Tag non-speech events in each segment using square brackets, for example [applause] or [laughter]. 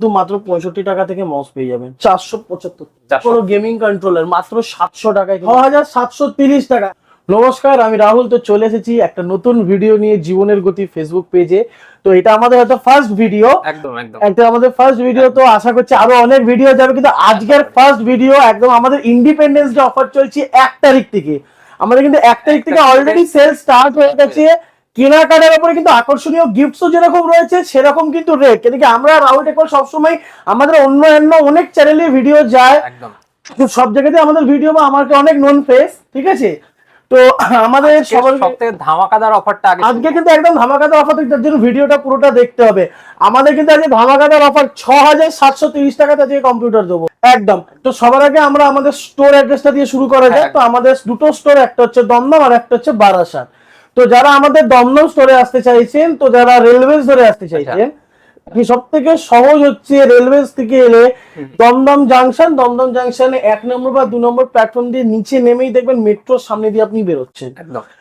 কিন্তু মাত্র পঁয়ষট্টি টাকা থেকে মাউস পেয়ে যাবেন। চারশো পঁচাত্তর কোনো গেমিং কন্ট্রোলার মাত্র সাতশো টাকায় ছ হাজার সাতশো তিরিশ টাকা। নমস্কার আমি রাহুল। তো চলে এসেছি একটা নতুন ভিডিও নিয়ে জীবনের গতি ফেসবুক পেজে তো এটা আমাদের হয়তো ফার্স্ট ভিডিও একদম আমাদের ফার্স্ট ভিডিও তো আশা করছি আরও অনেক ভিডিও যাবে। কিন্তু আজকের ফার্স্ট ভিডিও একদম আমাদের ইন্ডিপেন্ডেন্স ডে অফার চলছে এক তারিখ থেকে। আমাদের কিন্তু এক তারিখ থেকে অলরেডি সেল স্টার্ট হয়ে গেছে। কেনাকাটার উপরে কিন্তু আকর্ষণীয় গিফটসও যেরকম রয়েছে সেরকম কিন্তু রেট কিন্তু কি আমরা রাহুল টেকল সবসময় আমাদের অন্য অন্য অনেক চ্যানেলে ভিডিও যায়। সব জায়গাতে আমাদের ভিডিও বা আমাকে অনেক নন ফেস ঠিক আছে? তো আমাদের সবার ধামাকাদার অফারটা আগে আজকে কিন্তু একদম ধামাকাদার অফার তার জন্য ভিডিওটা পুরোটা দেখতে হবে। আমাদের কিন্তু আজকে ধামাকাদার অফার ছ হাজার সাতশো তিরিশ টাকাতে আজকে কম্পিউটার দেবো। একদম। তো সবার আগে আমরা আমাদের স্টোর অ্যাড্রেসটা দিয়ে শুরু করা যায় হ্যাঁ। তো আমাদের দুটো স্টোর একটা হচ্ছে দমদম আর একটা হচ্ছে বারাসাত। তো যারা আমাদের দমদম স্টোরে আসতে চাইছেন তো যারা রেলওয়েজ ধরে আসতে চাইছেন সব থেকে সহজ হচ্ছে রেলওয়েজ থেকে এলে দমদম জাংশন দমদম জাংশনে এক নম্বর বা দু নম্বর প্ল্যাটফর্ম দিয়ে নিচে নেমেই দেখবেন মেট্রোর সামনে দিয়ে আপনি বেরোচ্ছেন।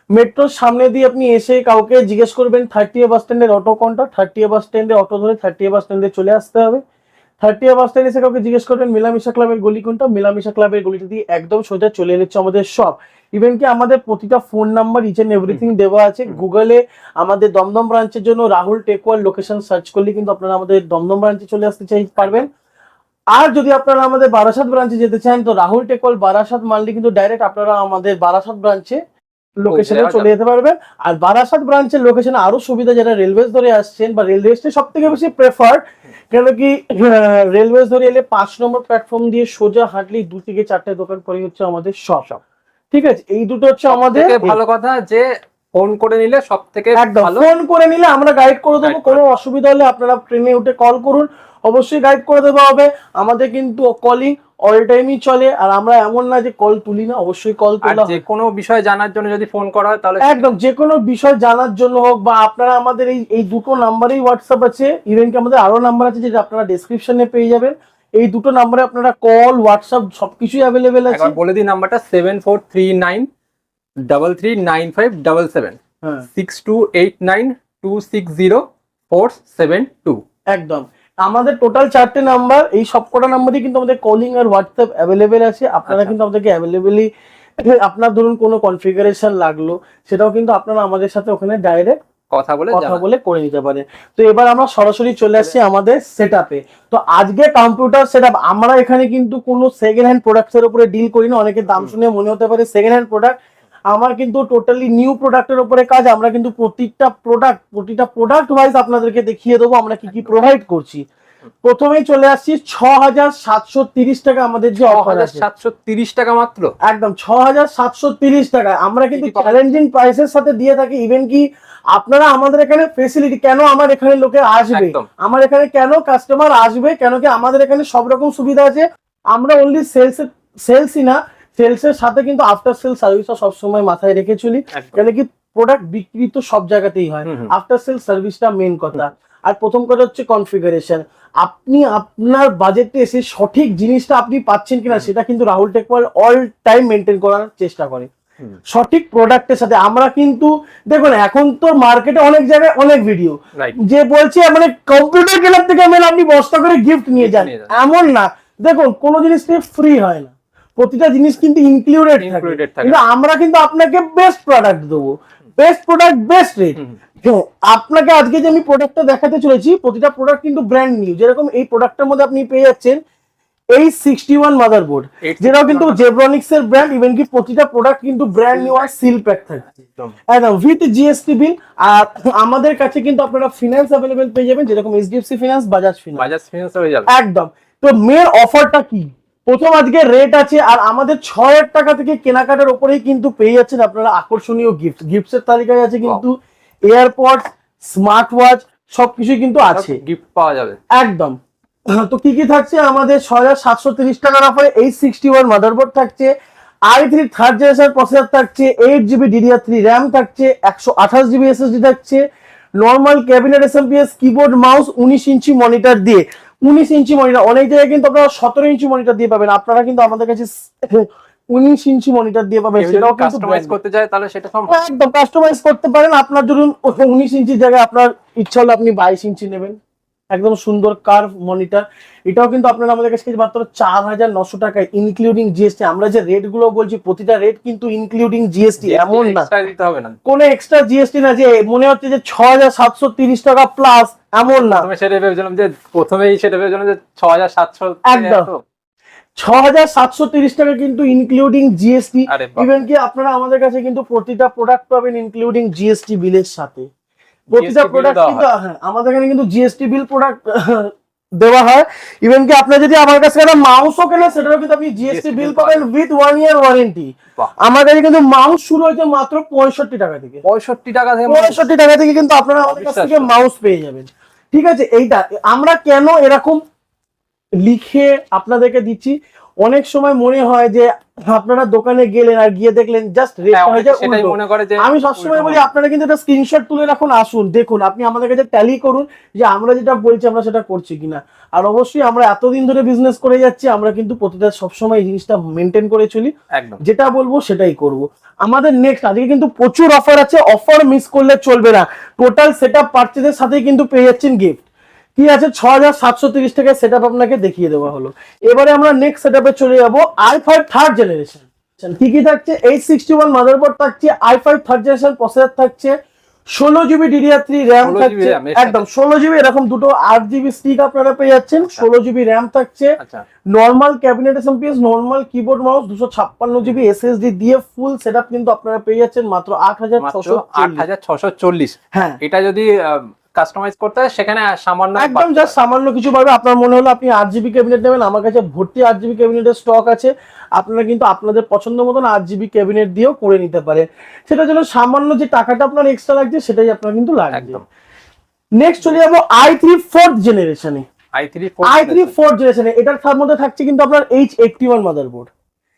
মেট্রোর সামনে দিয়ে আপনি এসে কাউকে জিজ্ঞেস করবেন থার্টি বাস স্ট্যান্ডের অটো কোনটা? থার্টি এ বাস স্ট্যান্ডে অটো ধরে থার্টি বাস স্ট্যান্ডে চলে আসতে হবে। থার্টি বাস স্ট্যান্ডে এসে কাউকে জিজ্ঞেস করবেন মিলামিশা ক্লাবের গলি কোনটা? মিলামিশা ক্লাবের গলিটা দিয়ে একদম সোজা চলে এলেছে আমাদের সব। ইভেন কি আমাদের প্রতিটা phone number each and everything দেওয়া আছে। গুগলে আমাদের দমদম ব্রাঞ্চের জন্য রাহুল টেকওয়াল লোকেশন সার্চ করলে কিন্তু আপনারা আমাদের দমদম ব্রাঞ্চে চলে আসতে চাই পারবেন? আর যদি আপনারা আমাদের বারাসাত ব্রাঞ্চে যেতে চান তো রাহুল টেকওয়াল বারাসাত মানলে কিন্তু ডাইরেক্ট আপনারা আমাদের বারাসাত ব্রাঞ্চে লোকেশনে চলে যেতে পারবে আর বারাসাত ব্রাঞ্চের লোকেশনে আরও সুবিধা যারা রেলওয়েজ ধরে আসছেন বা রেলওয়ে স্টেশন সব থেকে বেশি প্রেফার কেন কি রেলওয়ে ধরে এলে পাঁচ নম্বর প্ল্যাটফর্ম দিয়ে সোজা হাঁটলেই দু থেকে চারটে দোকান পরে হচ্ছে আমাদের সব সব ঠিক আছে? এই দুটো হচ্ছে আমাদের ভালো কথা যে ফোন করে নিলে সব থেকে একদম ভালো। ফোন করে নিলে আমরা গাইড করে দেবো কোনো অসুবিধা হলে আপনারা ট্রেনে উঠে কল করুন। অবশ্যই গাইড করে দেওয়া হবে। আমাদের কিন্তু কলিং অল টাইমই চলে আর আমরা এমন না যে কল তুলি না অবশ্যই কল আর তোলা যে কোনো বিষয় জানার জন্য যদি ফোন করা হয় তাহলে একদম যে কোনো বিষয় জানার জন্য হোক বা আপনারা আমাদের এই এই দুটো নাম্বারেই হোয়াটসঅ্যাপ আছে ইভেন কি আমাদের আরও নাম্বার আছে যেটা আপনারা ডেসক্রিপশনে পেয়ে যাবেন। এই দুটো নাম্বারে আপনারা কল হোয়াটসঅ্যাপ সবকিছুই অ্যাভেলেবেল আছে। একবার বলে দিই নাম্বারটা seven four three nine double three nine five double seven হ্যাঁ। Six two eight nine two six zero four seven two একদম। আমাদের টোটাল চারটে নাম্বার এই সবকটা নাম্বারই কিন্তু আমাদের কলিং আর হোয়াটসঅ্যাপ অ্যাভেলেবেল আছে। আপনারা আচ্ছা। কিন্তু আমাদেরকে অ্যাভেলেবেলি [laughs] আপনার ধরুন কোনো কনফিগারেশন লাগল সেটাও কিন্তু আপনারা আমাদের সাথে ওখানে ডাইরেক্ট কথা বলে কথা বলে করে নিতে পারে তো এবার আমরা সরাসরি চলে আসছি আমাদের সেটআপে তো আজকে কম্পিউটার সেটআপ আমরা এখানে কিন্তু কোনো সেকেন্ড হ্যান্ড প্রোডাক্টসের উপরে ডিল করি না অনেকের দাম শুনে মনে হতে পারে সেকেন্ড হ্যান্ড প্রোডাক্ট আমার কিন্তু টোটালি নিউ প্রোডাক্টের উপরে কাজ আমরা কিন্তু প্রতিটা প্রোডাক্ট প্রতিটা প্রোডাক্ট ওয়াইজ আপনাদেরকে দেখিয়ে দেবো আমরা কি কি প্রোভাইড করছি। প্রথমেই চলে আসছি ছ হাজার সাতশো তিরিশ টাকা আমাদের যে অফার আছে। সাতশো তিরিশ টাকা মাত্র? একদম ছ হাজার সাতশো তিরিশ টাকা। আমরা কিন্তু চ্যালেঞ্জিং প্রাইসের সাথে দিয়ে থাকি ইভেন কি আপনারা আমাদের এখানে ফেসিলিটি কেন আমার এখানে লোকে আসবে? আমার এখানে কেন কাস্টমার আসবে? কেন কি আমাদের এখানে সব রকম সুবিধা আছে? আমরা অনলি সেলস সেলসই না সেলসের সাথে কিন্তু আফটার সেল সার্ভিসও সবসময় মাথায় রেখে চলি। কেন কি প্রোডাক্ট বিক্রি তো সব জায়গাতেই হয়। আফটার সেল সার্ভিসটা মেন কথা। আর প্রথম কথা হচ্ছে কনফিগারেশন আপনি আপনার বাজেটে এসে সঠিক জিনিসটা আপনি পাচ্ছেন কিনা সেটা কিন্তু রাহুল টেকওয়াল অল টাইম মেনটেন করার চেষ্টা করে। সঠিক প্রোডাক্টের সাথে আমরা কিন্তু দেখুন এখন তো মার্কেটে অনেক জায়গায় অনেক ভিডিও যে বলছে মানে কম্পিউটার কেনার থেকে আপনি বস্তা করে গিফট নিয়ে যান। এমন না। দেখুন কোনো জিনিস ফ্রি হয় না। প্রতিটা জিনিস কিন্তু ইনক্লুডেড থাকে। কিন্তু আমরা কিন্তু আপনাকে বেস্ট প্রোডাক্ট দেবো। বেস্ট প্রোডাক্ট বেস্ট রেট আপনাকে আজকে যে আমি প্রোডাক্টটা দেখাতে চলেছি প্রতিটা প্রোডাক্ট কিন্তু ব্র্যান্ড নিউ যেরকম এই প্রোডাক্টের মধ্যে আপনি পেয়ে যাচ্ছেন এই সিক্সটি ওয়ান মাদারবোর্ড যেটাও কিন্তু জেব্রনিক্স এর ব্র্যান্ড ইভেন কি প্রতিটা প্রোডাক্ট কিন্তু ব্র্যান্ড নিউ আর সিল প্যাক থাকে। একদম। উইথ জিএসটি বিল আর আমাদের কাছে কিন্তু আপনারা ফিনান্স অ্যাভেলেবেল পেয়ে যাবেন যেরকম HDFC finance Bajaj finance Bajaj finance হয়ে একদম। তো মেন অফারটা কি? প্রথম আজকে রেট আছে আর আমাদের ছ হাজার টাকা থেকে কেনাকাটার উপরেই কিন্তু পেয়ে যাচ্ছেন আপনারা আকর্ষণীয় গিফট গিফটসের তালিকায় আছে কিন্তু এয়ারপড স্মার্ট ওয়াচ সবকিছুই কিন্তু আছে। গিফট পাওয়া যাবে। একদম। তো কি কি থাকছে? আমাদের ছ হাজার সাতশো তিরিশ টাকার অফারে এইট সিক্সটি ওয়ান মাদারবোর্ড থাকছে i three third generation processor থাকছে eight GB DDR three RAM থাকছে একশো আঠাশ জিবি এসএসডি থাকছে normal cabinet SMPS keyboard mouse উনিশ ইঞ্চি মনিটর দিয়ে। উনিশ ইঞ্চি মনিটর। অনেক জায়গায় কিন্তু আপনারা সতেরো ইঞ্চি মনিটর দিয়ে পাবেন। আপনারা কিন্তু আমাদের কাছে [laughs] উনিশ ইঞ্চি মনিটর দিয়ে পাবেন। সেটাও কাস্টমাইজ করতে চায় তাহলে সেটা সম্ভব। একদম কাস্টমাইজ করতে পারেন। আপনার ধরুন উনিশ ইঞ্চির জায়গায় আপনার ইচ্ছা হলে আপনি বাইশ ইঞ্চি নেবেন। একদম সুন্দর কার্ভ মনিটর এটাও কিন্তু আপনারা আমাদের কাছে মাত্র চার হাজার নশো টাকায় ইনক্লুডিং জিএসটি আমরা যে রেটগুলো বলছি প্রতিটা রেট কিন্তু ইনক্লুডিং জিএসটি এমন না। কোনো এক্সট্রা জিএসটি না যে মনে হচ্ছে যে ছ হাজার সাতশো তিরিশ টাকা প্লাস এমন না। সেটা ভেবেছিলাম যে প্রথমেই সেটা ভেবেছিলাম যে ছ হাজার সাতশো একদম। ছ হাজার সাতশো তিরিশ টাকা কিন্তু ইনক্লুডিং জিএসটি ইভেন কি আপনারা আমাদের কাছে কিন্তু প্রতিটা প্রোডাক্ট পাবেন ইনক্লুডিং জিএসটি বিলের সাথে। প্রতিটা প্রোডাক্ট কিন্তু হ্যাঁ। আমাদের এখানে কিন্তু জিএসটি বিল প্রোডাক্ট দেওয়া হয়। ইভেন কি আপনি যদি আমার কাছে একটা মাউসও কেনেন সেটারও কিন্তু আপনি জিএসটি বিল পাবেন উইথ ওয়ান ইয়ার ওয়ারেন্টি। আমার কাছে কিন্তু মাউস শুরু হয়েছে মাত্র পঁয়ষট্টি টাকা থেকে। পঁয়ষট্টি টাকা থেকে পঁয়ষট্টি টাকা থেকে কিন্তু আপনারা আমাদের কাছ থেকে মাউস পেয়ে যাবেন। ঠিক আছে এইটা আমরা কেন এরকম লিখে আপনাদেরকে দিচ্ছি? অনেক সময় মনে হয় যে আপনারা দোকানে গেলেন আর গিয়ে দেখলেন জাস্ট রেট হ্যাঁ, যায় করে যে আমি সবসময় বলি আপনারা কিন্তু একটা স্ক্রিনশট তুলে রাখুন আসুন দেখুন। আপনি আমাদের কাছে ট্যালি করুন যে আমরা যেটা বলছি আমরা সেটা করছি কিনা। আর অবশ্যই আমরা এতদিন ধরে বিজনেস করে যাচ্ছি আমরা কিন্তু প্রতিটা সবসময় এই জিনিসটা মেনটেন করে চলি। একদম। যেটা বলব সেটাই করব। আমাদের নেক্সট আজকে কিন্তু প্রচুর অফার আছে অফার মিস করলে চলবে না। টোটাল সেট আপ পার্চেজের সাথেই কিন্তু পেয়ে যাচ্ছেন গিফট কি আছে? ছ হাজার সাতশো তিরিশ টাকা সেট আপ আপনাকে দেখিয়ে দেওয়া হলো। এবারে আমরা নেক্সট সেট আপে চলে যাব আই ফাইভ থার্ড জেনারেশন কি কি থাকছে? Eight sixty one mother motherboard থাকছে i five third generation processor থাকছে ষোলো জিবি ডিডিআর থ্রি র্যাম থাকছে। একদম ষোলো জিবি এরকম দুটো আট জিবি স্টিক আপনারা পেয়ে যাচ্ছেন ষোলো জিবি র্যাম থাকছে আচ্ছা। Normal cabinet SMPS normal keyboard mouse দুশো ছাপ্পান্ন জিবি এসএসডি দিয়ে ফুল সেটআপ কিন্তু আপনারা পেয়ে যাচ্ছেন মাত্র আট হাজার ছশো আট হাজার ছশো চল্লিশ। হ্যাঁ। এটা যদি কাস্টমাইজ করতে হয় সেখানে সামান্য একদম জাস্ট সামান্য কিছু পাবে আপনার মনে হলো আপনি আট জিবি ক্যাবিনেট নেবেন আমার কাছে ভর্তি আট জিবি ক্যাবিনেটের স্টক আছে আপনারা কিন্তু আপনাদের পছন্দ মতন আট জিবি ক্যাবিনেট দিয়েও করে নিতে পারে। সেটার জন্য সামান্য যে টাকাটা আপনার এক্সট্রা লাগছে সেটাই আপনার কিন্তু লাগবে। একদম। নেক্সট চলে যাব আই থ্রি ফোর্থ জেনারেশনে i three i three fourth জেনারেশনে এটার তার মধ্যে থাকছে কিন্তু আপনার এইচ এইটটি ওয়ান মাদারবোর্ড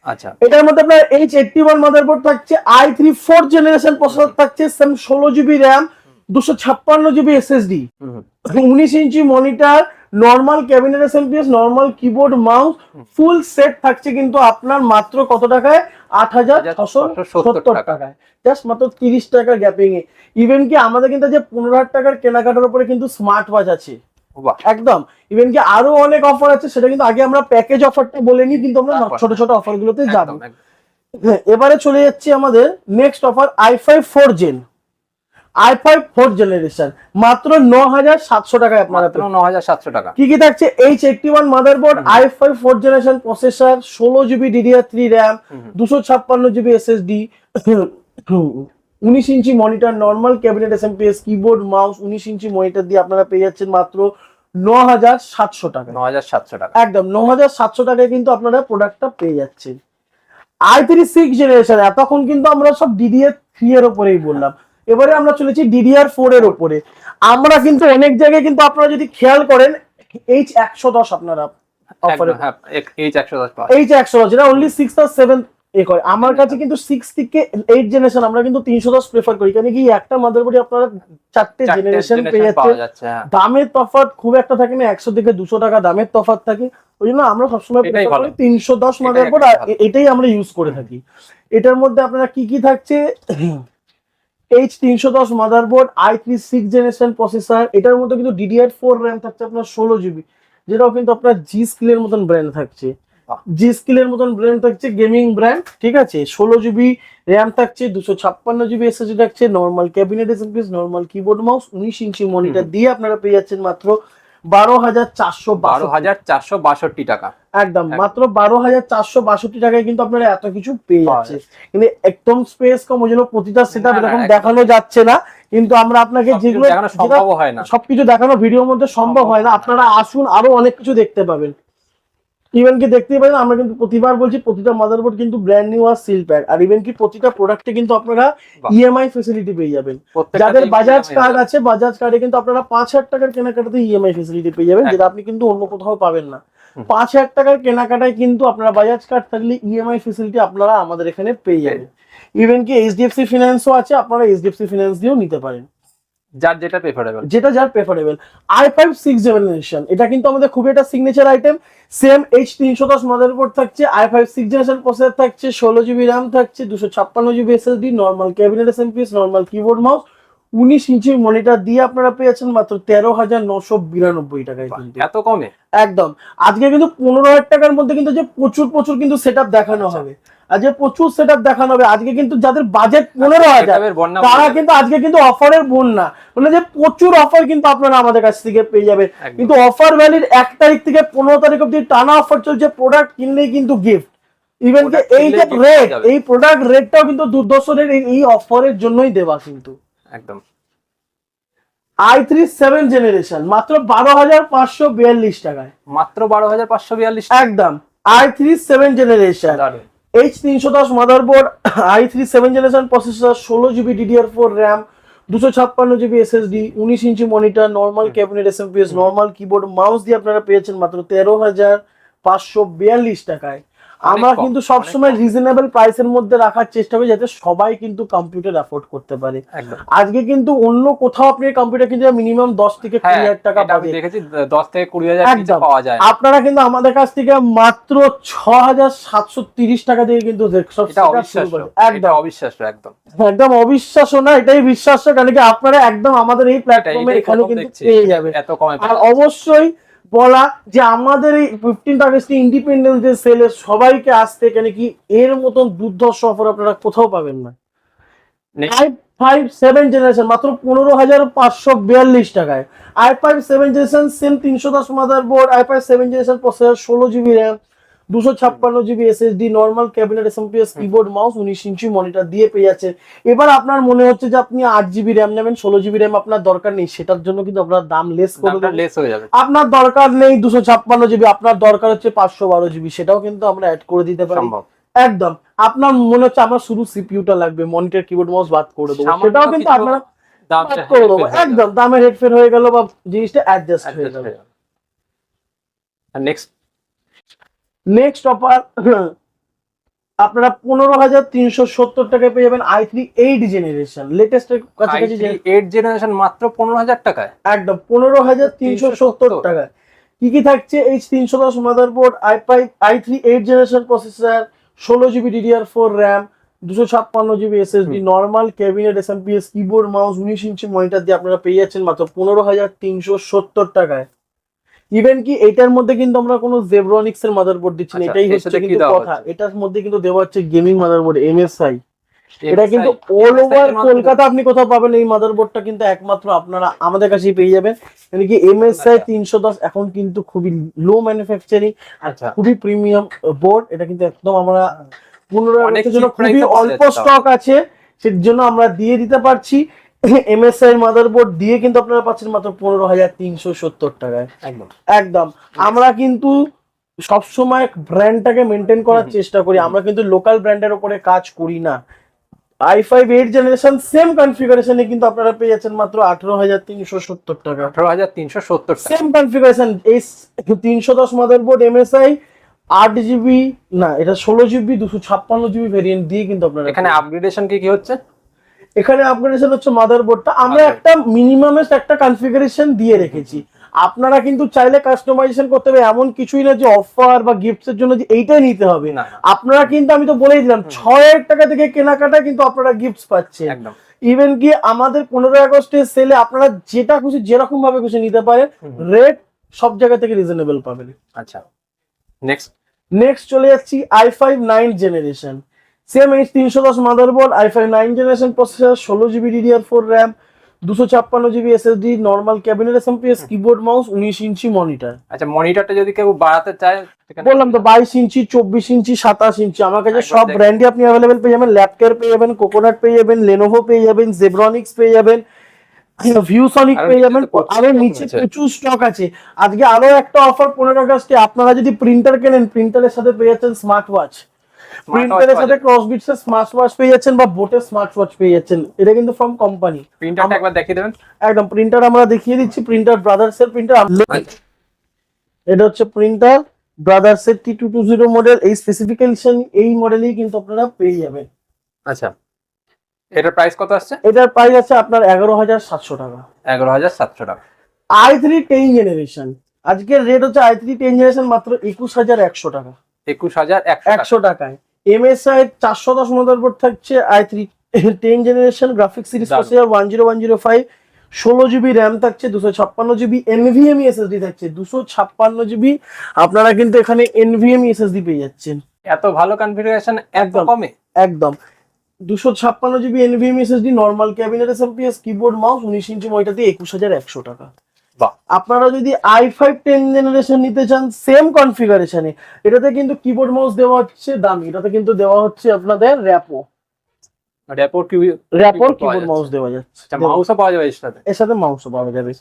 আচ্ছা। এটার মধ্যে আপনার এইচ এইটটি ওয়ান মাদারবোর্ড থাকছে i three fourth generation processor থাকছে সেম ষোলো জিবি র্যাম দুশো ছাপ্পান্ন জিবি এসএসডি উনিশ inch monitor normal cabinet SMPS normal keyboard mouse full set থাকছে কিন্তু আপনার মাত্র কত টাকায়? আট হাজার ছশো সত্তর টাকায়। জাস্ট মাত্র তিরিশ টাকার গ্যাপিং এ। ইভেন কি আমাদের কিন্তু যে পনেরো হাজার টাকার কেনাকাটার উপরে কিন্তু স্মার্ট ওয়াচ আছে একদম। ইভেন কি আরও অনেক অফার আছে সেটা কিন্তু আগে আমরা প্যাকেজ অফারটা বলে নিই কিন্তু আমরা ছোট ছোট অফার গুলোতে যাব। হ্যাঁ, এবারে চলে যাচ্ছি আমাদের next offer i five four gen i five four generation. মাত্র ন হাজার সাতশো টাকায় আপনারা ন হাজার সাতশো টাকা। কি কি থাকছে? H eighty one motherboard i five four generation processor ষোলো জিবি ডিডিআর থ্রি র্যাম দুশো ছাপ্পান্ন জিবি এসএসডি উনিশ inch monitor normal cabinet SMPS keyboard mouse উনিশ ইঞ্চি মনিটর দিয়ে আপনারা পেয়ে যাচ্ছেন মাত্র ন হাজার সাতশো টাকা ন হাজার সাতশো টাকা। একদম ন হাজার সাতশো টাকায় কিন্তু আপনারা প্রোডাক্টটা পেয়ে যাচ্ছেন। আই থ্রি সিক্স জেনারেশন এতক্ষণ কিন্তু আমরা সব ডিডিএ থ্রি এর ওপরেই বললাম। এবারে আমরা চলেছি ডিডিআর ফোর এর ওপরে। আমরা কিন্তু অনেক জায়গায় কিন্তু আপনারা যদি খেয়াল করেন এইচ একশো দশ আপনারা একদম, হ্যাঁ এইচ একশো দশ এইচ যেটা অনলি সিক্স আর সেভেন এ করে। আমার কাছে কিন্তু সিক্স থেকে এইট জেনারেশন আমরা কিন্তু তিনশো দশ প্রেফার করি। কারণ কি একটা মাদারবোর্ডে আপনারা চারটে জেনারেশন পেয়ে যাচ্ছে হ্যাঁ। দামের তফাৎ খুব একটা থাকে না একশো থেকে দুশো টাকা দামের তফাৎ থাকে। ওই জন্য আমরা সবসময় ভালো। তিনশো দশ মাদারবোর্ড এটাই আমরা ইউজ করে থাকি। এটার মধ্যে আপনারা কি কি থাকছে? এইচ তিনশো দশ motherboard i three six generation processor এটার মধ্যে কিন্তু ডিডিআর ফোর র্যাম থাকছে আপনার ষোলো জিবি যেটাও কিন্তু আপনার জি স্কিলের মতন ব্র্যান্ড থাকছে। জি স্কিলের মতন ব্র্যান্ড থাকছে গেমিং ব্র্যান্ড ঠিক আছে? ষোলো জিবি র্যাম থাকছে দুশো ছাপ্পান্ন জিবি এসএসডি থাকছে normal cabinet SMPS normal keyboard mouse উনিশ ইঞ্চি মনিটর দিয়ে আপনারা পেয়ে যাচ্ছেন মাত্র বারো হাজার চারশো বারো হাজার চারশো বাষট্টি টাকা। একদম। মাত্র বারো হাজার চারশো বাষট্টি টাকায় কিন্তু আপনারা এত কিছু পেয়ে যাচ্ছে। কিন্তু একদম স্পেস কম ওই জন্য প্রতিটা সেটা এরকম দেখানো যাচ্ছে না। কিন্তু আমরা আপনাকে যেগুলো সবকিছু দেখানো ভিডিওর মধ্যে সম্ভব হয় না। আপনারা আসুন আরও অনেক কিছু দেখতে পাবেন। ইভেন কি দেখতেই পারেন আমরা কিন্তু প্রতিবার বলছি প্রতিটা মাদারবোর্ড কিন্তু ব্র্যান্ড নিউ আর সিল প্যাক আর ইভেন কি প্রতিটা প্রোডাক্টে কিন্তু আপনারা ইএমআই ফেসিলিটি পেয়ে যাবেন। যাদের বাজাজ কার্ড আছে। বাজাজ কার্ডে কিন্তু আপনারা পাঁচ হাজার টাকার কেনাকাটাতে ইএমআই ফেসিলিটি পেয়ে যাবেন যেটা আপনি কিন্তু অন্য কোথাও পাবেন না। পাঁচ হাজার টাকার কেনাকাটায় কিন্তু আপনারা বাজাজ কার্ড থাকলে ইএমআই ফেসিলিটি আপনারা আমাদের এখানে পেয়ে যাবেন। ইভেন কি এইচডিএফসি ফিনান্সও আছে আপনারা এইচডিএফসি ফিনান্স দিয়েও নিতে পারেন। যার যেটা প্রেফারেবল যেটা যার preferable i five six generation এটা কিন্তু আমাদের খুবই একটা সিগনেচার আইটেম সেম এইচ তিনশো দশ মাদারবোর্ড থাকছে i five six generation processor থাকছে ষোলো জিবি র্যাম থাকছে দুশো ছাপ্পান্ন GB SSD normal cabinet SMPS normal keyboard mouse উনিশ ইঞ্চি মনিটর দিয়ে আপনারা পেয়েছেন মাত্র তেরো হাজার নশো বিরানব্বই টাকায় কিন্তু। এত কমে? একদম। আজকে কিন্তু পনেরো হাজার টাকার মধ্যে কিন্তু যে প্রচুর প্রচুর কিন্তু সেট দেখানো আচ্ছা। হবে। আর যে প্রচুর সেট দেখানো হবে আজকে কিন্তু যাদের বাজেট পনেরো হাজার তারা কিন্তু আজকে কিন্তু অফারের বোন না মানে যে প্রচুর অফার কিন্তু আপনারা আমাদের কাছ থেকে পেয়ে যাবেন। কিন্তু অফার ভ্যালির এক তারিখ থেকে পনেরো তারিখ অব্দি টানা অফার চলছে প্রোডাক্ট কিনলেই কিন্তু গিফট ইভেন এই যে রেট এই প্রোডাক্ট রেটটাও কিন্তু দুর্দর্শ রেট এই অফারের জন্যই দেওয়া কিন্তু। একদম। আই থ্রি সেভেন জেনারেশন মাত্র বারো হাজার পাঁচশো বিয়াল্লিশ টাকায়। মাত্র বারো হাজার পাঁচশো বিয়াল্লিশ একদম i three seven generation. H তিনশো দশ motherboard i three seven generation processor ষোলো জিবি ডিডিআর ফোর র্যাম দুশো ছাপ্পান্ন জিবি এসএসডি উনিশ inch monitor normal cabinet SMPS normal keyboard mouse দিয়ে আপনারা পেয়েছেন মাত্র তেরো হাজার পাঁচশো বিয়াল্লিশ টাকায়। আমরা কিন্তু অনেক সবসময় কম। রিজনেবল প্রাইসের মধ্যে রাখার চেষ্টা করি যাতে সবাই কিন্তু কম্পিউটার অ্যাফোর্ড করতে পারে। আজকে কিন্তু অন্য কোথাও আপনি কম্পিউটার কিনতে মিনিমাম দশ থেকে কুড়ি হ্যাঁ হাজার টাকা আমি দেখেছি দশ থেকে কুড়ি হাজার একদম। পাওয়া যায়। আপনারা কিন্তু আমাদের কাছ থেকে মাত্র ছ হাজার সাতশো তিরিশ টাকা দিয়ে কিন্তু সব একদম। অবিশ্বাস্য একদম। একদম অবিশ্বাস্য না এটাই বিশ্বাস্য কারণ কি আপনারা একদম আমাদের এই প্ল্যাটফর্মে এখানে কিন্তু পেয়ে যাবে এত কমে আর অবশ্যই বলা যে আমাদের এই ফিফটিন আগস্ট ইন্ডিপেন্ডেন্স ডে সেলে সবাইকে আসতে কেন কি এর মতন দুর্ধর্ষ অফার আপনারা কোথাও পাবেন না? আই ফাইভ সেভেন জেনারেশন মাত্র পনেরো হাজার পাঁচশো বিয়াল্লিশ টাকায়। I five seven generation same তিনশো দশ motherboard i five seven generation processor ষোলো জিবি র্যাম দুশো ছাপ্পান্ন GB SSD normal cabinet SMPS keyboard mouse উনিশ ইঞ্চি মনিটর দিয়ে পেয়ে যাচ্ছেন এবার আপনার মনে হচ্ছে যে আপনি আট জিবি র্যাম নেবেন ষোলো জিবি র্যাম আপনার দরকার নেই সেটার জন্য কিন্তু আপনার দাম লেস করে লেস হয়ে যাবে। আপনার দরকার নেই দুশো ছাপ্পান্ন জিবি আপনার দরকার হচ্ছে পাঁচশো বারো জিবি সেটাও কিন্তু আমরা অ্যাড করে দিতে পারি। একদম। আপনার মনে হচ্ছে আমার শুধু সিপিইউটা লাগবে মনিটর কিবোর্ড মাউস বাদ করে দেবো। সেটাও কিন্তু আপনারা বাদ করে দেবো। একদম দামের হেরফের হয়ে গেল বা জিনিসটা অ্যাডজাস্ট। হয়ে যাবে নেক্সট নেক্সট অফার আপনারা পনেরো হাজার তিনশো সত্তর টাকায় পেয়ে যাবেন i three eight generation latest কাছাকাছি এইট জেনারেশন মাত্র পনেরো হাজার টাকায়? একদম পনেরো হাজার তিনশো সত্তর 370 টাকা কি কি থাকছে? এইচ তিনশো দশ motherboard I five I three eight generation processor ষোলো জিবি ডিডিআর ফোর র্যাম দুশো ছাপ্পান্ন GB SSD normal cabinet SMPS keyboard mouse উনিশ ইঞ্চি মনিটর দিয়ে আপনারা পেয়ে যাচ্ছেন মাত্র পনেরো হাজার তিনশো সত্তর টাকায়। ইভেন কি এটার মধ্যে কিন্তু আমরা কোনো জেব্রনিক্স এর মাদারবোর্ড দিচ্ছি না আচ্ছা, এটাই হচ্ছে কিন্তু কথা। এটার মধ্যে কিন্তু দেওয়া হচ্ছে গেমিং মাদারবোর্ড এমএসআই এটা কিন্তু অল ওভার কলকাতা আপনি কোথাও পাবেন এই মাদারবোর্ডটা কিন্তু একমাত্র আপনারা আমাদের কাছেই পেয়ে যাবেন। মানে কি এমএসআই আচ্ছা। তিনশো দশ এখন কিন্তু খুবই লো ম্যানুফ্যাকচারিং আচ্ছা। খুবই প্রিমিয়াম বোর্ড এটা কিন্তু একদম আমরা পনেরো অনেক জন্য খুবই অল্প স্টক আছে সের জন্য আমরা দিয়ে দিতে পারছি। এমএসআই মাদারবোর্ড দিয়ে কিন্তু আপনারা পাচ্ছেন মাত্র পনেরো হাজার তিনশো সত্তর টাকায়। একদম। একদম। আমরা কিন্তু সবসময় ব্র্যান্ডটাকে মেনটেন করার চেষ্টা করি। আমরা কিন্তু লোকাল ব্র্যান্ডের উপরে কাজ করি না। I five eight generation same কনফিগারেশনে কিন্তু আপনারা পেয়ে যাচ্ছেন মাত্র আঠারো হাজার তিনশো সত্তর টাকা। আঠারো হাজার তিনশো সত্তর সেম কনফিগারেশন এই তিনশো দশ মাদারবোর্ড এমএসআই আট জিবি না এটা ষোলো জিবি দুশো ছাপ্পান্ন জিবি ভেরিয়েন্ট দিয়ে কিন্তু আপনারা এখানে আপগ্রেডেশন কি কি হচ্ছে? এখানে আপগ্রেডেশন হচ্ছে মাদারবোর্ডটা আমরা একটা মিনিমামেস্ট একটা কনফিগারেশন দিয়ে রেখেছি। আপনারা কিন্তু চাইলে কাস্টমাইজেশন করতে হবে। এমন কিছুই না যে অফার বা গিফটস এর জন্য যে এইটাই নিতে হবে। না আপনারা কিন্তু আমি তো বলেই দিলাম ছয় হাজার টাকা থেকে কেনাকাটা কিন্তু আপনারা গিফটস পাচ্ছেন। একদম। ইভেন কি আমাদের পনেরোই আগস্টের সেলে আপনারা যেটা খুশি যেরকম ভাবে খুশি নিতে পারেন রেট সব জায়গা থেকে রিজনেবল পাবেন। আচ্ছা। নেক্সট নেক্সট চলে যাচ্ছি i five nine generation same H তিনশো দশ motherboard i five nine generation processor ষোলো জিবি ডিডিআর ফোর র্যাম দুশো ছাপ্পান্ন GB SSD normal cabinet SMPS keyboard mouse উনিশ ইঞ্চি মনিটর আচ্ছা মনিটরটা যদি কেউ বাড়াতে চায় বললাম তো বাইশ ইঞ্চি চব্বিশ ইঞ্চি সাতাশ ইঞ্চি আমার কাছে সব। ব্র্যান্ডই আপনি অ্যাভেলেবেল পেয়ে যাবেন। ল্যাপকেয়ার পেয়ে যাবেন কোকোনাট পেয়ে যাবেন লেনোভো পেয়ে যাবেন জেব্রনিক্স পেয়ে যাবেন ভিউসনিক পেয়ে যাবেন। আরও নিচে প্রচুর স্টক আছে। আজকে আরও একটা অফার পনেরো আগস্টে। আপনারা যদি প্রিন্টার কেনেন প্রিন্টারের সাথে পেয়ে যাচ্ছেন স্মার্ট ওয়াচ প্রিন্টারের সাথে ক্রস বিটসের স্মার্ট ওয়াচ পেয়ে যাচ্ছেন বা বোটের স্মার্ট ওয়াচ পেয়ে যাচ্ছেন এটা কিন্তু ফ্রম কোম্পানি প্রিন্টারটা একবার দেখিয়ে দেবেন? একদম প্রিন্টার আমরা দেখিয়ে দিচ্ছি প্রিন্টার ব্রাদার্স এর প্রিন্টার আচ্ছা। এটা হচ্ছে প্রিন্টার ব্রাদার্স এর T two two zero model এই স্পেসিফিকেশন এই মডেলেই কিন্তু আপনারা পেয়ে যাবেন। আচ্ছা। এটার প্রাইস কত আসছে? এটার প্রাইস আছে আপনার এগারো হাজার সাতশো টাকা। এগারো হাজার সাতশো টাকা। আই থ্রি টেন জেনারেশন আজকের রেট হচ্ছে আই থ্রি টেন জেনারেশন মাত্র একুশ হাজার একশো টাকা। একুশ হাজার একশো টাকায়। এমএসআই চারশো দশ মাদারবোর্ড থাকছে i three ten generation graphic series processor one zero one zero five ষোলো জিবি র্যাম থাকছে দুশো ছাপ্পান্ন জিবি এনভিএমই এসএসডি থাকছে দুশো ছাপ্পান্ন জিবি আপনারা কিন্তু এখানে এনভিএমই এসএসডি পেয়ে যাচ্ছেন। এত ভালো কনফিগারেশন একদম। কমে? একদম। দুশো ছাপ্পান্ন GB NVM SSD normal cabinet SMPS keyboard mouse উনিশ ইঞ্চি মনিটর একুশ হাজার একশো টাকা। আপনারা যদি আই ফাইভ টেন জেনারেশন নিতে চান সেম কনফিগারেশনে এটাতে কিন্তু কিবোর্ড মাউস দেওয়া হচ্ছে দামি। এটাতে কিন্তু দেওয়া হচ্ছে আপনাদের র্যাপো র্যাপোর কি র্যাপোর কিবোর্ড মাউস দেওয়া যাচ্ছে? আচ্ছা মাউসও পাওয়া যাবে এর সাথে? এর সাথে মাউসও পাওয়া যাবে।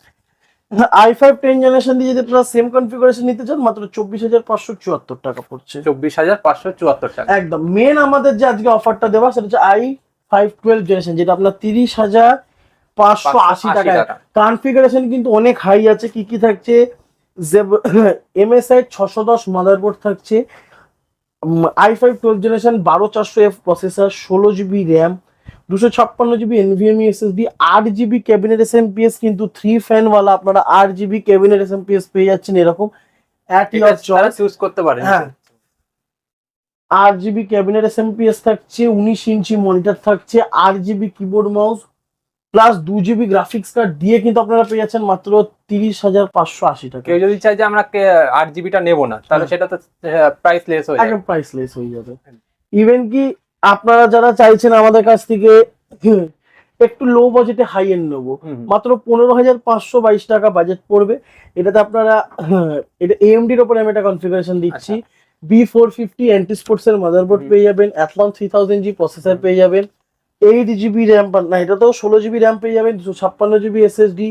আই ফাইভ টেন জেনারেশন দিয়ে যদি আপনারা সেম কনফিগারেশন নিতে চান মাত্র চব্বিশ হাজার পাঁচশো চুয়াত্তর টাকা পড়ছে। চব্বিশ হাজার পাঁচশো চুয়াত্তর টাকা। একদম। মেন আমাদের যে আজকে অফারটা দেওয়া সেটা হচ্ছে আই ফাইভ টুয়েলভ জেনারেশন যেটা আপনার তিরিশ হাজার পাঁচশো আশি টাকায়। কনফিগারেশন কিন্তু অনেক হাই আছে কি কি থাকছে? এমএসআই [laughs] ছশো দশ মাদারবোর্ড থাকছে। আই ফাইভ টুয়েলভ জেনারেশন বারো চারশো এফ প্রসেসর ষোলো জিবি র্যাম দুশো ছাপ্পান্ন জিবি এনভিএমই এসএসডি আট জিবি ক্যাবিনেট এসএমপিএস কিন্তু থ্রি ফ্যানওয়ালা আপনারা আট জিবি ক্যাবিনেট এসএমপিএস পেয়ে যাচ্ছেন এরকম। অ্যাট ইয়ার চয়েস চুজ করতে পারেন। হ্যাঁ। আট জিবি ক্যাবিনেট এসএমপিএস থাকছে উনিশ ইঞ্চি মনিটর থাকছে আট জিবি কিবোর্ড মাউস প্লাস দু জিবি গ্রাফিক্স কার্ড দিয়ে কিন্তু আপনারা পেয়ে যাচ্ছেন মাত্র তিরিশ হাজার পাঁচশো আশি টাকা। কেউ যদি চায় যে আমরা আট জিবিটা নেব না তাহলে। সেটা তো প্রাইস লেস হয়ে যাবে। একদম প্রাইসলেস হয়ে যাবে। ইভেন কি আপনারা যারা চাইছেন আমাদের কাছ থেকে একটু লো বাজেটে হাই এন্ড নেব মাত্র পনেরো হাজার পাঁচশো বাইশ টাকা বাজেট পড়বে। এটাতে আপনারা এটা এএমডির ওপরে আমি একটা কনফিগারেশন দিচ্ছি। B four fifty anti sports এর মাদারবোর্ড পেয়ে যাবেন Athlon three thousand G processor পেয়ে যাবেন। এইট জিবি র্যাম না এটা তো ষোলো জিবি র্যাম পেয়ে যাবেন দুশো ছাপ্পান্ন GB SSD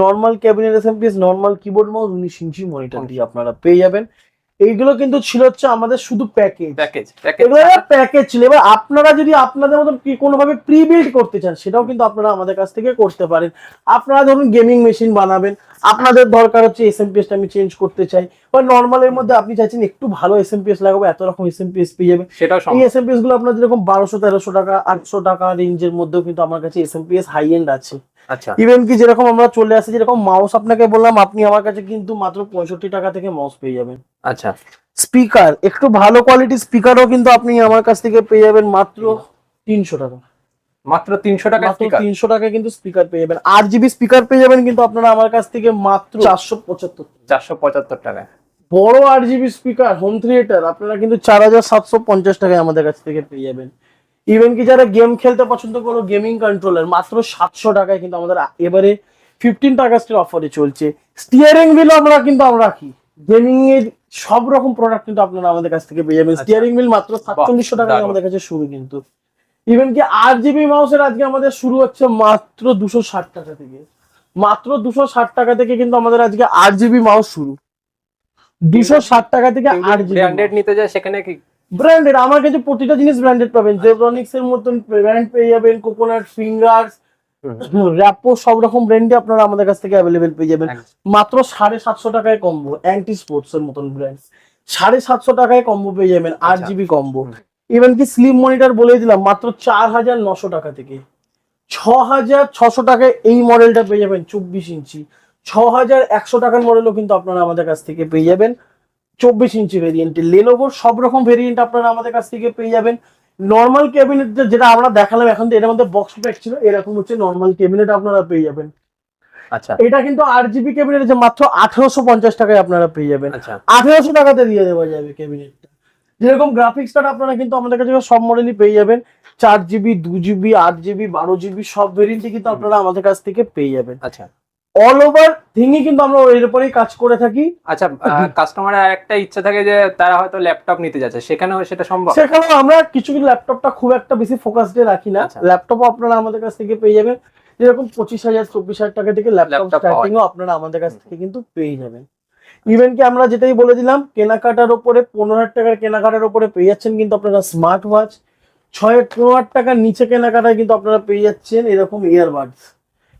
normal cabinet S M P S normal keyboard mouse উনিশ ইঞ্চি মনিটর দিয়ে আপনারা পেয়ে যাবেন। এইগুলো কিন্তু ছিল হচ্ছে আমাদের শুধু প্যাকেজ প্যাকেজ এগুলো প্যাকেজ ছিল। এবার আপনারা যদি আপনাদের মতন কি কোনোভাবে প্রি বিল্ড করতে চান সেটাও কিন্তু আপনারা আমাদের কাছ থেকে করতে পারেন। আপনারা ধরুন গেমিং মেশিন বানাবেন। আপনাদের দরকার হচ্ছে এস এসএমপিএসটা আমি চেঞ্জ করতে চাই। বা নর্মালের মধ্যে আপনি চাইছেন একটু ভালো এস এসএমপিএস লাগাবো এত রকম এসএমপিএস পেয়ে যাবেন। সেটাও এই সম্ভব এসএমপিএসগুলো আপনার যেরকম বারোশো তেরোশো টাকা আটশো টাকা রেঞ্জের মধ্যেও কিন্তু আমার কাছে এস এসএমপিএস হাই এন্ড আছে। ইভেন কি যেরকম আমরা চলে আসি যেরকম মাউস আপনাকে বললাম আপনি আমার কাছে কিন্তু মাত্র পঁয়ষট্টি টাকা থেকে মাউস পেয়ে যাবেন। আচ্ছা। স্পিকার একটু ভালো কোয়ালিটির স্পিকারও কিন্তু আপনি আমার কাছ থেকে পেয়ে যাবেন মাত্র তিনশো টাকা। মাত্র তিনশো টাকা তিনশো টাকায় কিন্তু স্পিকার পেয়ে যাবেন। আট জিবি স্পিকার পেয়ে যাবেন কিন্তু আপনারা আমার কাছ থেকে মাত্র চারশো পঁচাত্তর চারশো পঁচাত্তর টাকায় বড় আট জিবি স্পিকার হোম থিয়েটার আপনারা কিন্তু চার হাজার সাতশো পঞ্চাশ টাকায় আমাদের কাছ থেকে পেয়ে যাবেন। ইভেন কি যারা গেম খেলতে পছন্দ করো গেমিং কন্ট্রোলার মাত্র সাতশো টাকায় কিন্তু আমাদের এবারে ফিফটিন টাকাস্টের অফারে চলছে। স্টিয়ারিং হুইলও আমরা কিন্তু আমরা রাখি। গেমিং এর সব রকম প্রোডাক্ট কিন্তু আপনারা আমাদের কাছ থেকে পেয়ে যাবেন। আচ্ছা। স্টিয়ারিং হুইল মাত্র সাতচল্লিশশো টাকায় আমাদের কাছে শুরু কিন্তু। ইভেন কি আট জিবি মাউসের আজকে আমাদের শুরু হচ্ছে মাত্র দুশো ষাট টাকা থেকে। মাত্র দুশো ষাট টাকা থেকে কিন্তু আমাদের আজকে আট জিবি মাউস শুরু। দুশো ষাট টাকা থেকে আট জিবি নিতে যায় সেখানে কি ব্র্যান্ডেড আমার কাছে প্রতিটা জিনিস ব্র্যান্ডেড পাবেন জেব্রনিক্স এর মতন ব্র্যান্ড পেয়ে যাবেন কোকোনাট ফিঙ্গার্স র্যাপো সব রকম ব্র্যান্ডে আপনারা আমাদের কাছ থেকে অ্যাভেলেবেল পেয়ে যাবেন। মাত্র সাড়ে সাতশো টাকায় কম্বো অ্যান্টি স্পোর্টস এর মতন ব্র্যান্ড সাড়ে সাতশো টাকায় কম্বো পেয়ে যাবেন আট। GB combo. ইভেন কি স্লিম মনিটর বলে দিলাম মাত্র চার হাজার নশো টাকা থেকে। ছ হাজার ছশো টাকায় এই মডেলটা পেয়ে যাবেন চব্বিশ ইঞ্চি। ছ হাজার একশো টাকার মডেলও কিন্তু আপনারা আমাদের কাছ থেকে পেয়ে যাবেন। চব্বিশ ইঞ্চি ভেরিয়েন্টে লেনোভোর সব রকম ভেরিয়েন্ট আপনারা আমাদের কাছ থেকে পেয়ে যাবেন। নর্মাল ক্যাবিনেট যেটা আমরা দেখালাম এখন এটার মধ্যে বক্স প্যাক ছিল এরকম হচ্ছে নর্মাল ক্যাবিনেট আপনারা পেয়ে যাবেন। আচ্ছা। এটা কিন্তু আট জিবি ক্যাবিনেট যে মাত্র আঠেরোশো পঞ্চাশ টাকায় আপনারা পেয়ে যাবেন। আচ্ছা। আঠেরোশো টাকাতে দিয়ে দেওয়া যাবে ক্যাবিনেটটা যেরকম গ্রাফিক্স কার্ড আপনারা কিন্তু আমাদের কাছে সব মডেলই পেয়ে যাবেন। চার জিবি দু জিবি আট জিবি বারো জিবি সব ভেরিয়েন্টই কিন্তু আপনারা আমাদের কাছ থেকে পেয়ে যাবেন। আচ্ছা। অল ওভার থিংই কিন্তু আমরা এর উপরেই কাজ করে থাকি। আচ্ছা কাস্টমারের একটা ইচ্ছা থাকে যে তারা হয়তো ল্যাপটপ নিতে যাচ্ছে। সেখানেও সেটা সম্ভব? সেখানেও আমরা কিছু কিছু ল্যাপটপটা খুব একটা বেশি ফোকাসডে রাখি না। আচ্ছা। ল্যাপটপও আপনারা আমাদের কাছ থেকে পেয়ে যাবেন। যেরকম পঁচিশ হাজার চব্বিশ হাজার টাকা থেকে ল্যাপটপ স্টার্টিংও আপনারা আমাদের কাছ থেকে কিন্তু পেয়ে যাবেন। ইভেন কি আমরা যেটাই বলে দিলাম কেনাকাটার ওপরে পনেরো হাজার টাকার কেনাকাটার ওপরে পেয়ে যাচ্ছেন কিন্তু আপনারা স্মার্ট ওয়াচ ছয় পনেরো হাজার টাকার নিচে কেনাকাটায় কিন্তু আপনারা পেয়ে যাচ্ছেন এরকম ইয়ারবাডস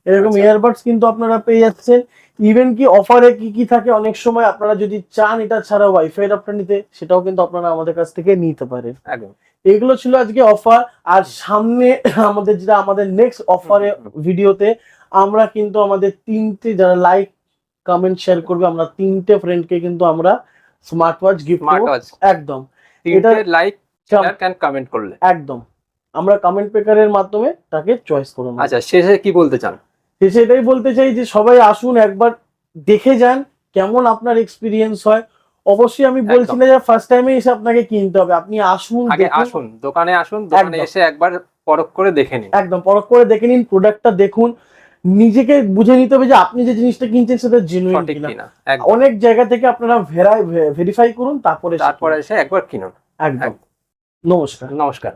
এরকম আচ্ছা। ইয়ারবাডস কিন্তু আপনারা পেয়ে যাচ্ছেন। ইভেন কি অফারে কি কি থাকে অনেক সময় আপনারা যদি চান এটা ছাড়া ওয়াইফাই আপনার নিতে সেটাও কিন্তু আপনারা আমাদের কাছ থেকে নিতে পারেন। একদম। এগুলো ছিল আজকে অফার আর সামনে আমাদের যেটা আমাদের নেক্সট অফারে ভিডিওতে আমরা কিন্তু আমাদের তিনটে যারা লাইক কমেন্ট শেয়ার করবে আমরা তিনটে ফ্রেন্ডকে কিন্তু আমরা স্মার্ট ওয়াচ গিফট একদম। এটা- লাইক শেয়ার কমেন্ট করলে। একদম। আমরা কমেন্ট পেকারের মাধ্যমে তাকে চয়েস করে নেব। আচ্ছা শেষে কি বলতে চান? শেষে এটাই বলতে চাই যে সবাই আসুন একবার দেখে যান কেমন আপনার এক্সপিরিয়েন্স হয়। অবশ্যই আমি বলছি না যে ফার্স্ট টাইমে এসে আপনাকে কিনতে হবে। আপনি আসুন আগে আসুন দোকানে আসুন দোকানে এসে একবার পরখ করে দেখে নিন। একদম পরখ করে দেখে নিন প্রোডাক্টটা দেখুন। নিজেকে বুঝে নিতে হবে যে আপনি যে জিনিসটা কিনছেন সেটা জেনুইন কিনা। কিনা অনেক জায়গা থেকে আপনারা ভেরাই ভেরিফাই করুন তারপরে তারপরে এসে একবার কিনুন। একদম। নমস্কার। নমস্কার।